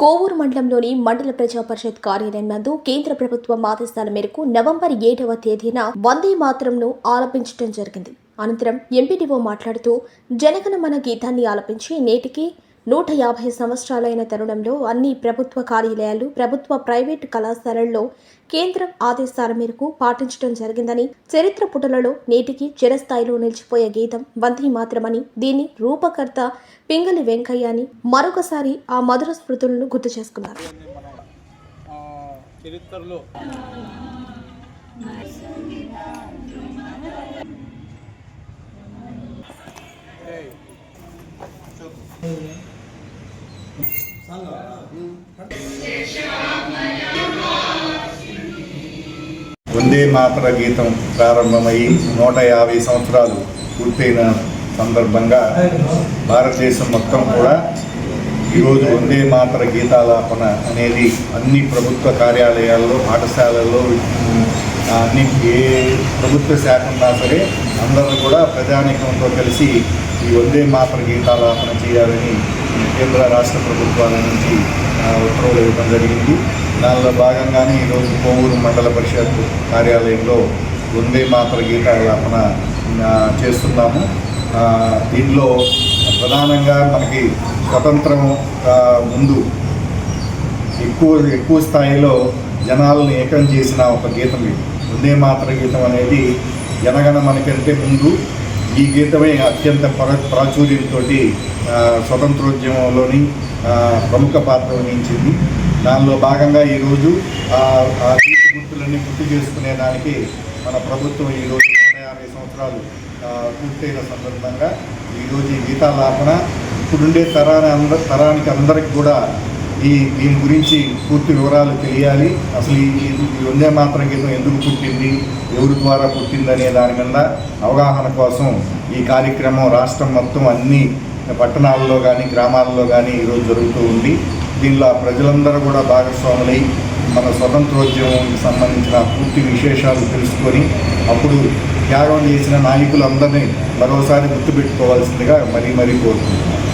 కోవూరు మండలంలోని మండల ప్రజా పరిషత్ కార్యాలయం నందు కేంద్ర ప్రభుత్వం ఆదేశాల మేరకు నవంబర్ ఏడవ తేదీన వందే మాత్రంను ఆలపించడం జరిగింది. అనంతరం ఎంపీడీఓ మాట్లాడుతూ జనగణమన గీతాన్ని ఆలపించి నేటికి నూట యాభై సంవత్సరాలైన తరుణంలో అన్ని ప్రభుత్వ కార్యాలయాలు ప్రభుత్వ ప్రైవేటు కళాశాలల్లో కేంద్రం ఆదేశాల మేరకు పాటించడం జరిగిందని చరిత్ర పుటలలో నేటికి చిరస్థాయిలో నిలిచిపోయే గీతం వందే మాత్రమని దీని రూపకర్త పింగళి వెంకయ్య అని మరొకసారి ఆ మధుర స్మృతులను గుర్తు చేసుకున్నారు. చరిత్రలో వందే మాతర గీతం ప్రారంభమై నూట యాభై సంవత్సరాలు పూర్తయిన సందర్భంగా భారతదేశం మొత్తం కూడా ఈరోజు వందే మాతర గీతాలాపన అనేది అన్ని ప్రభుత్వ కార్యాలయాల్లో పాఠశాలల్లో నీకు ఏ ప్రభుత్వ శాఖ ఉన్నా సరే అందరూ కూడా ప్రజానీకంతో కలిసి ఈ వందే మాతర గీతాలాపన చేయాలని కేంద్ర రాష్ట్ర ప్రభుత్వాల నుంచి ఉత్తర్వులు ఇవ్వడం జరిగింది. దానిలో భాగంగానే ఈరోజు కోవూరు మండల పరిషత్ కార్యాలయంలో వందే మాతర గీతాలాపన చేస్తున్నాము. దీనిలో ప్రధానంగా మనకి స్వతంత్రం ముందు ఎక్కువ ఎక్కువ స్థాయిలో జనాలను ఏకం చేసిన ఒక గీతం ఇది. వందే మాతర గీతం అనేది జనగణ మనకంటే ముందు ఈ గీతమే అత్యంత ప్ర ప్రాచుర్యంతో స్వతంత్రోద్యమంలోని ప్రముఖ పాత్ర వహించింది. దానిలో భాగంగా ఈరోజు ఆ ఆ గుర్తులన్నీ గుర్తు చేసుకునే దానికి మన ప్రభుత్వం ఈరోజు నూట యాభై సంవత్సరాలు పూర్తయిన సందర్భంగా ఈరోజు ఈ గీతాలాపన ఇప్పుడుండే తరాన్ని అందరి తరానికి అందరికి కూడా ఈ దీని గురించి పూర్తి వివరాలు తెలియాలి. అసలు ఈ వందే మాత్రం గీతం ఎందుకు పుట్టింది ఎవరి ద్వారా పుట్టింది అనే దాని మీద అవగాహన కోసం ఈ కార్యక్రమం రాష్ట్రం మొత్తం అన్ని పట్టణాల్లో కానీ గ్రామాల్లో కానీ ఈరోజు జరుగుతూ ఉంది. దీనిలో ప్రజలందరూ కూడా భాగస్వాములై మన స్వతంత్రోద్యమంకి సంబంధించిన పూర్తి విశేషాలు తెలుసుకొని అప్పుడు త్యాగం చేసిన నాయకులందరినీ మరోసారి గుర్తుపెట్టుకోవాల్సిందిగా మరీ మరీ కోరుకుంటున్నాను.